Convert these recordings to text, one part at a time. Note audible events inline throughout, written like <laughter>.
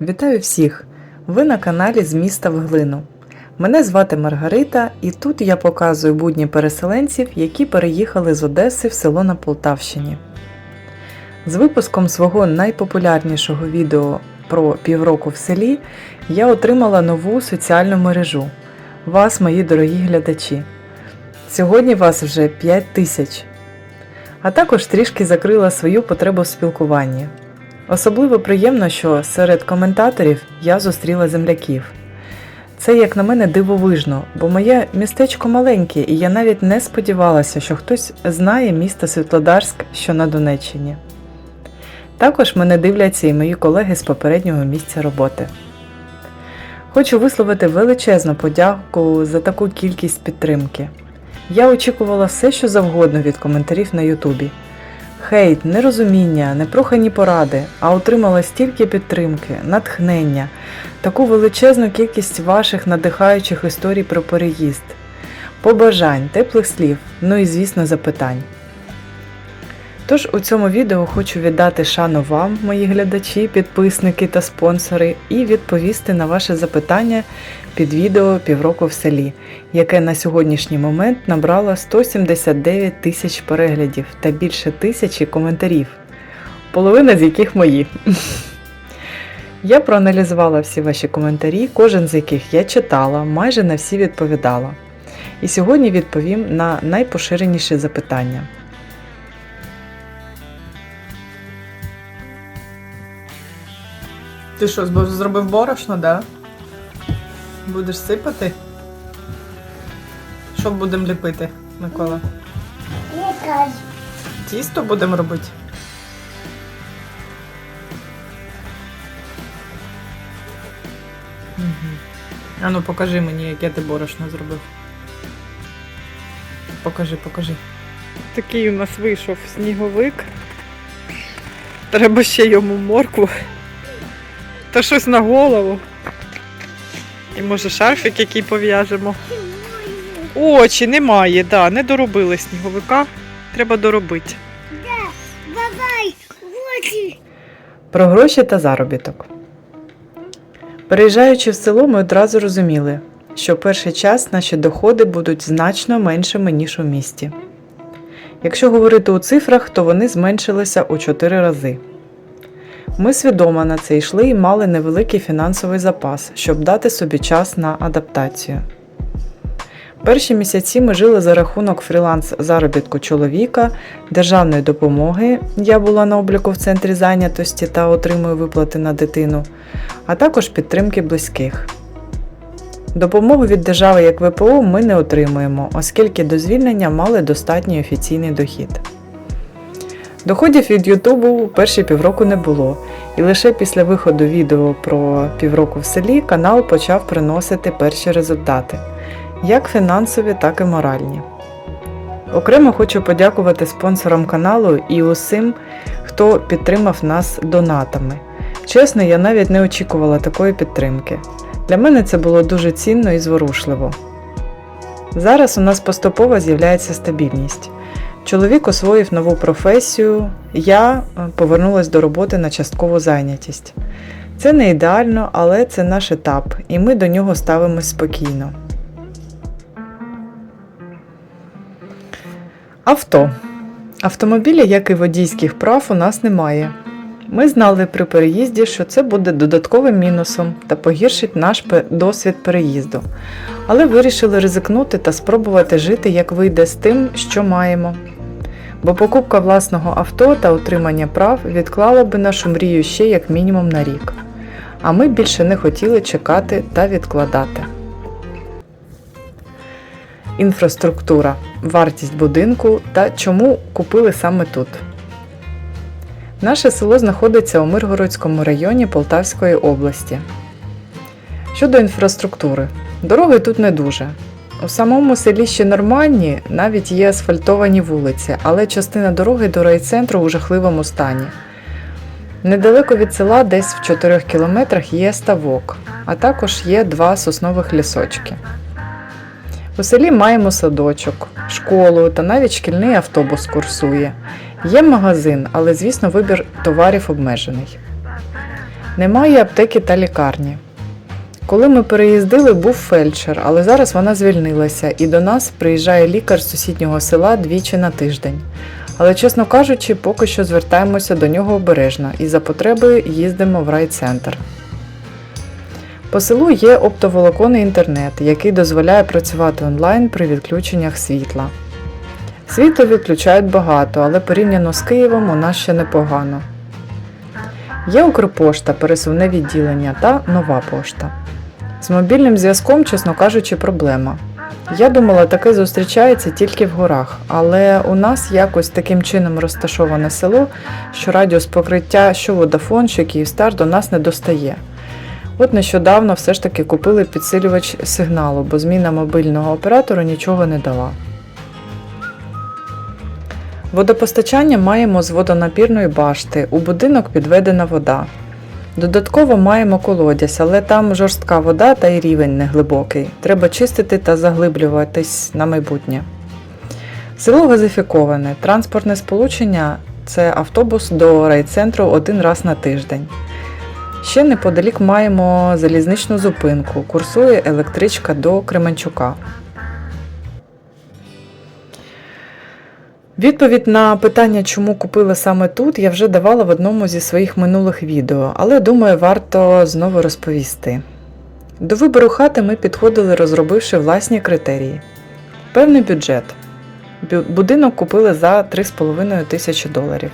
Вітаю всіх! Ви на каналі з міста в глину. Мене звати Маргарита, і тут я показую будні переселенців, які переїхали з Одеси в село на Полтавщині. З випуском свого найпопулярнішого відео про півроку в селі я отримала нову соціальну мережу. Вас, мої дорогі глядачі. Сьогодні вас вже 5 тисяч. А також трішки закрила свою потребу в спілкуванні. Особливо приємно, що серед коментаторів я зустріла земляків. Це, як на мене, дивовижно, бо моє містечко маленьке, і я навіть не сподівалася, що хтось знає місто Світлодарськ, що на Донеччині. Також мене дивляться і мої колеги з попереднього місця роботи. Хочу висловити величезну подяку за таку кількість підтримки. Я очікувала все, що завгодно від коментарів на Ютубі. Хейт, нерозуміння, непрохані поради, а отримала стільки підтримки, натхнення, таку величезну кількість ваших надихаючих історій про переїзд, побажань, теплих слів, ну і, звісно, запитань. Тож у цьому відео хочу віддати шану вам, мої глядачі, підписники та спонсори, і відповісти на ваше запитання під відео Півроку в селі, яке на сьогоднішній момент набрало 179 тисяч переглядів та більше тисячі коментарів, половина з яких мої. <laughs> Я проаналізувала всі ваші коментарі, кожен з яких я читала, майже на всі відповідала. І сьогодні відповім на найпоширеніші запитання. Ти що, зробив борошно, да? Будеш сипати? Що будемо ліпити, Микола? Тісто будемо робити? Угу. А покажи мені, яке ти борошно зробив. Покажи, покажи. Такий у нас вийшов сніговик. Треба ще йому моркву. Та щось на голову. І може шарфик який пов'яжемо. Очі немає, да, не доробили сніговика. Треба доробити. Давай, очі. Про гроші та заробіток. Переїжджаючи в село, ми одразу розуміли, що перший час наші доходи будуть значно меншими, ніж у місті. Якщо говорити у цифрах, то вони зменшилися у 4 рази. Ми свідомо на це йшли і мали невеликий фінансовий запас, щоб дати собі час на адаптацію. Перші місяці ми жили за рахунок фріланс заробітку чоловіка, державної допомоги. Я була на обліку в центрі зайнятості та отримую виплати на дитину, а також підтримки близьких. Допомогу від держави як ВПО ми не отримуємо, оскільки до звільнення мали достатній офіційний дохід. Доходів від Ютубу перші півроку не було, і лише після виходу відео про півроку в селі канал почав приносити перші результати, як фінансові, так і моральні. Окремо хочу подякувати спонсорам каналу і усім, хто підтримав нас донатами. Чесно, я навіть не очікувала такої підтримки. Для мене це було дуже цінно і зворушливо. Зараз у нас поступово з'являється стабільність. Чоловік освоїв нову професію, я е, повернулася до роботи на часткову зайнятість. Це не ідеально, але це наш етап, і ми до нього ставимось спокійно. Авто. Автомобіля, як і водійських прав, у нас немає. Ми знали при переїзді, що це буде додатковим мінусом та погіршить наш досвід переїзду, але вирішили ризикнути та спробувати жити, як вийде з тим, що маємо. Бо покупка власного авто та отримання прав відклала би нашу мрію ще як мінімум на рік. А ми більше не хотіли чекати та відкладати. Інфраструктура, вартість будинку та чому купили саме тут. Наше село знаходиться у Миргородському районі Полтавської області. Щодо інфраструктури, дороги тут не дуже. У самому селі ще нормальні, навіть є асфальтовані вулиці, але частина дороги до райцентру у жахливому стані. Недалеко від села, десь в 4 кілометрах, є ставок, а також є два соснових лісочки. У селі маємо садочок, школу та навіть шкільний автобус курсує. Є магазин, але, звісно, вибір товарів обмежений. Немає аптеки та лікарні. Коли ми переїздили, був фельдшер, але зараз вона звільнилася і до нас приїжджає лікар з сусіднього села двічі на тиждень. Але, чесно кажучи, поки що звертаємося до нього обережно і за потреби їздимо в райцентр. По селу є оптоволоконний інтернет, який дозволяє працювати онлайн при відключеннях світла. Світло відключають багато, але порівняно з Києвом у нас ще непогано. Є Укрпошта, пересувне відділення та нова пошта. З мобільним зв'язком, чесно кажучи, проблема. Я думала, таке зустрічається тільки в горах, але у нас якось таким чином розташоване село, що радіус покриття, що Vodafone, що Київстар до нас не достає. От нещодавно все ж таки купили підсилювач сигналу, бо зміна мобільного оператора нічого не дала. Водопостачання маємо з водонапірної башти, у будинок підведена вода. Додатково маємо колодязь, але там жорстка вода та й рівень неглибокий. Треба чистити та заглиблюватись на майбутнє. Село газифіковане. Транспортне сполучення це автобус до райцентру один раз на тиждень. Ще неподалік маємо залізничну зупинку. Курсує електричка до Кременчука. Відповідь на питання, чому купили саме тут, я вже давала в одному зі своїх минулих відео, але думаю, варто знову розповісти. До вибору хати ми підходили, розробивши власні критерії. Певний бюджет. Будинок купили за 3,5 тисячі доларів.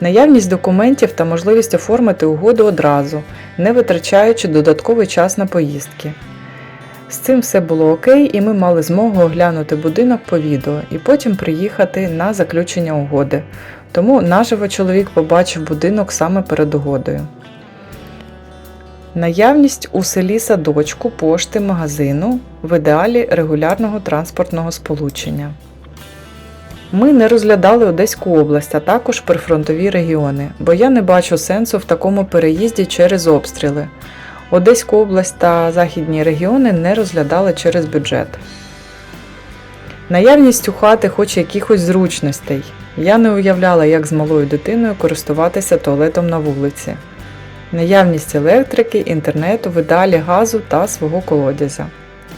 Наявність документів та можливість оформити угоду одразу, не витрачаючи додатковий час на поїздки. З цим все було окей, і ми мали змогу оглянути будинок по відео і потім приїхати на заключення угоди. Тому наживо чоловік побачив будинок саме перед угодою. Наявність у селі садочку, пошти, магазину, в ідеалі регулярного транспортного сполучення. Ми не розглядали Одеську область, а також прифронтові регіони, бо я не бачу сенсу в такому переїзді через обстріли. Одеську область та західні регіони не розглядали через бюджет. Наявність у хати хоч якихось зручностей. Я не уявляла, як з малою дитиною користуватися туалетом на вулиці. Наявність електрики, інтернету, в ідеалі газу та свого колодязя.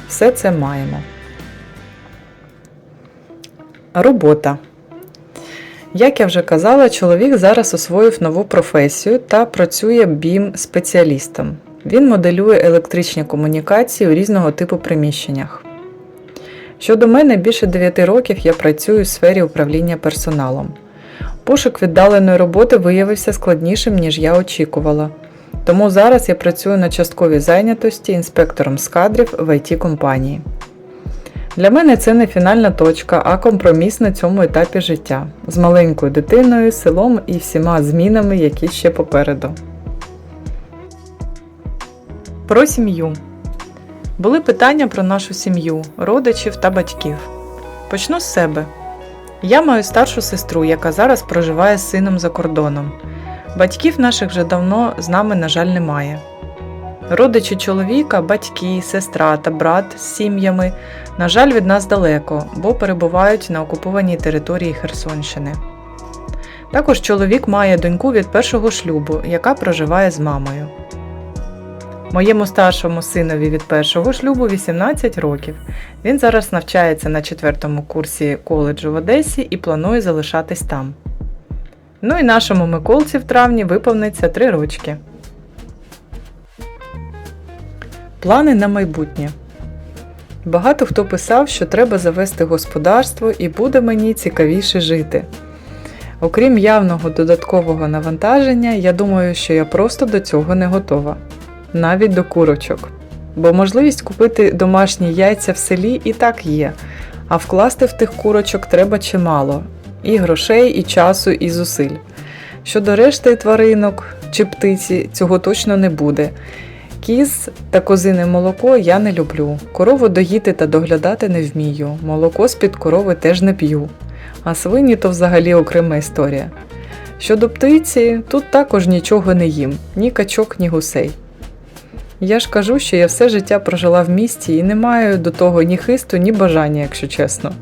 Все це маємо. Робота. Як я вже казала, чоловік зараз освоїв нову професію та працює бім спеціалістом. Він моделює електричні комунікації у різного типу приміщеннях. Щодо мене, більше 9 років я працюю в сфері управління персоналом. Пошук віддаленої роботи виявився складнішим, ніж я очікувала. Тому зараз я працюю на частковій зайнятості інспектором з кадрів в it компанії. Для мене це не фінальна точка, а компроміс на цьому етапі життя з маленькою дитиною, селом і всіма змінами, які ще попереду. Про сім'ю. Були питання про нашу сім'ю, родичів та батьків. Почну з себе. Я маю старшу сестру, яка зараз проживає з сином за кордоном. Батьків наших вже давно з нами, на жаль, немає. Родичі чоловіка, батьки, сестра та брат з сім'ями, на жаль, від нас далеко, бо перебувають на окупованій території Херсонщини. Також чоловік має доньку від першого шлюбу, яка проживає з мамою. Моєму старшому синові від першого шлюбу 18 років. Він зараз навчається на четвертому курсі коледжу в Одесі і планує залишатись там. Ну і нашому Миколці в травні виповниться 3 рочки. Плани на майбутнє. Багато хто писав, що треба завести господарство і буде мені цікавіше жити. Окрім явного додаткового навантаження, я думаю, що я просто до цього не готова. Навіть до курочок. Бо можливість купити домашні яйця в селі і так є, а вкласти в тих курочок треба чимало і грошей, і часу, і зусиль. Щодо решти тваринок чи птиці, цього точно не буде. Кіз та козине молоко я не люблю. Корову доїти та доглядати не вмію. Молоко з-під корови теж не п'ю. А свині то взагалі окрема історія. Щодо птиці, тут також нічого не їм, ні качок, ні гусей. Я ж кажу, що я все життя прожила в місті і не маю до того ні хисту, ні бажання, якщо чесно.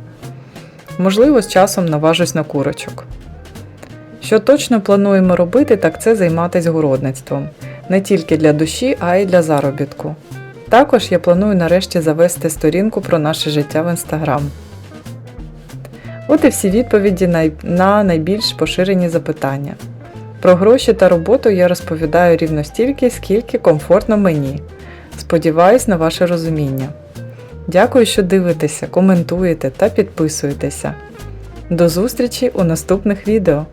Можливо, з часом наважусь на курочок. Що точно плануємо робити, так це займатися городництвом. Не тільки для душі, а й для заробітку. Також я планую нарешті завести сторінку про наше життя в інстаграм. От і всі відповіді на найбільш поширені запитання. Про гроші та роботу я розповідаю рівно стільки, скільки комфортно мені. Сподіваюсь на ваше розуміння. Дякую, що дивитеся, коментуєте та підписуєтеся. До зустрічі у наступних відео!